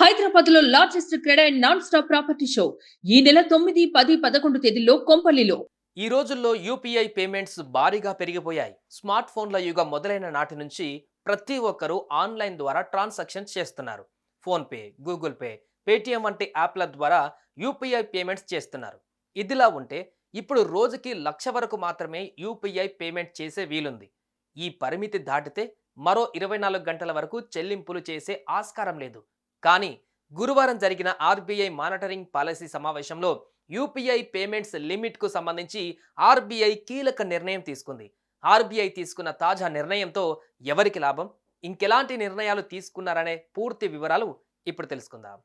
హైదరాబాద్లో లార్జెస్ట్ క్రెడైన్ non stop property show. ఈ నెల తొమ్మిది పది పదకొండు తేదీల్లో కొంపల్లిలో. ఈ రోజుల్లో యూపీఐ పేమెంట్స్ భారీగా పెరిగిపోయాయి. స్మార్ట్ ఫోన్ల యుగం మొదలైన నాటి నుంచి ప్రతి ఒక్కరూ ఆన్లైన్ ద్వారా ట్రాన్సాక్షన్స్ చేస్తున్నారు. ఫోన్పే గూగుల్ పే పేటిఎం వంటి యాప్ల ద్వారా యూపీఐ పేమెంట్స్ చేస్తున్నారు. ఇదిలా ఉంటే ఇప్పుడు రోజుకి లక్ష వరకు మాత్రమే యూపీఐ పేమెంట్ చేసే వీలుంది. ఈ పరిమితి దాటితే మరో ఇరవై నాలుగు గంటల వరకు చెల్లింపులు చేసే ఆస్కారం లేదు. కానీ గురువారం జరిగిన ఆర్బీఐ మానిటరింగ్ పాలసీ సమావేశంలో యూపీఐ పేమెంట్స్ లిమిట్కు సంబంధించి ఆర్బీఐ కీలక నిర్ణయం తీసుకుంది. ఆర్బీఐ తీసుకున్న తాజా నిర్ణయంతో ఎవరికి లాభం? ఇంకెలాంటి నిర్ణయాలు తీసుకున్నారనే పూర్తి వివరాలు ఇప్పుడు తెలుసుకుందాం.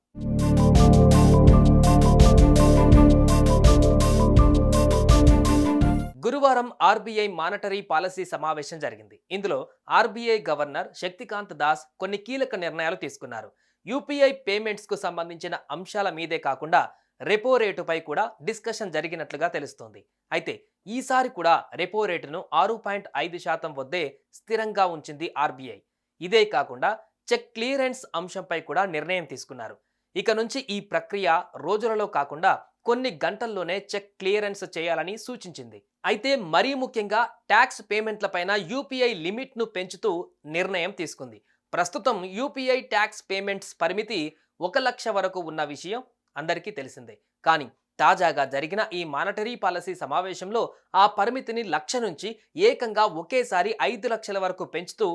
గురువారం ఆర్బీఐ మానిటరీ పాలసీ సమావేశం జరిగింది. ఇందులో ఆర్బీఐ గవర్నర్ శక్తికాంత్ దాస్ కొన్ని కీలక నిర్ణయాలు తీసుకున్నారు. యూపీఐ పేమెంట్స్కు సంబంధించిన అంశాల మీదే కాకుండా రెపో రేటుపై కూడా డిస్కషన్ జరిగినట్లుగా తెలుస్తోంది. అయితే ఈసారి కూడా రెపో రేటును ఆరు పాయింట్ ఐదు శాతం వద్దే స్థిరంగా ఉంచింది ఆర్బీఐ. ఇదే కాకుండా చెక్ క్లియరెన్స్ అంశంపై కూడా నిర్ణయం తీసుకున్నారు. ఇక నుంచి ఈ ప్రక్రియ రోజులలో కాకుండా కొన్ని గంటల్లోనే చెక్ క్లియరెన్స్ చేయాలని సూచించింది. అయితే మరీ ముఖ్యంగా ట్యాక్స్ పేమెంట్లపైన యూపీఐ లిమిట్ను పెంచుతూ నిర్ణయం తీసుకుంది. ప్రస్తుతం యూపీఐ ట్యాక్స్ పేమెంట్స్ పరిమితి ఒక లక్ష వరకు ఉన్న విషయం అందరికీ తెలిసిందే. కానీ తాజాగా జరిగిన ఈ మానిటరీ పాలసీ సమావేశంలో ఆ పరిమితిని లక్ష నుంచి ఏకంగా ఒకేసారి ఐదు లక్షల వరకు పెంచుతూ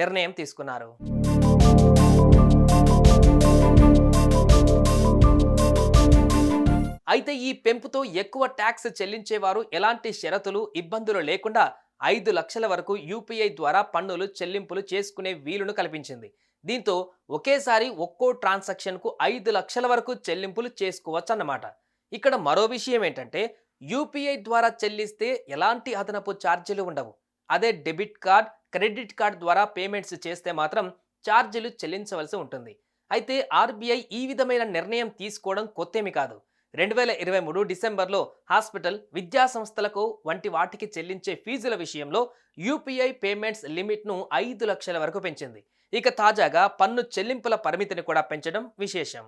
నిర్ణయం తీసుకున్నారు. అయితే ఈ పెంపుతో ఎక్కువ ట్యాక్స్ చెల్లించేవారు ఎలాంటి షరతులు ఇబ్బందులు లేకుండా ఐదు లక్షల వరకు యూపీఐ ద్వారా పన్నులు చెల్లింపులు చేసుకునే వీలును కల్పించింది. దీంతో ఒకేసారి ఒక్కో ట్రాన్సాక్షన్కు ఐదు లక్షల వరకు చెల్లింపులు చేసుకోవచ్చు అన్నమాట ఇక్కడ మరో విషయం ఏంటంటే యూపీఐ ద్వారా చెల్లిస్తే ఎలాంటి అదనపు ఛార్జీలు ఉండవు. అదే డెబిట్ కార్డ్ క్రెడిట్ కార్డ్ ద్వారా పేమెంట్స్ చేస్తే మాత్రం ఛార్జీలు చెల్లించవలసి ఉంటుంది. అయితే ఆర్బీఐ ఈ విధమైన నిర్ణయం తీసుకోవడం కొత్తేమి కాదు. రెండు వేల ఇరవై మూడు డిసెంబర్లో హాస్పిటల్ విద్యా సంస్థలకు వంటి వాటికి చెల్లించే ఫీజుల విషయంలో యూపీఐ పేమెంట్స్ లిమిట్ను ఐదు లక్షల వరకు పెంచింది. ఇక తాజాగా పన్ను చెల్లింపుల పరిమితిని కూడా పెంచడం విశేషం.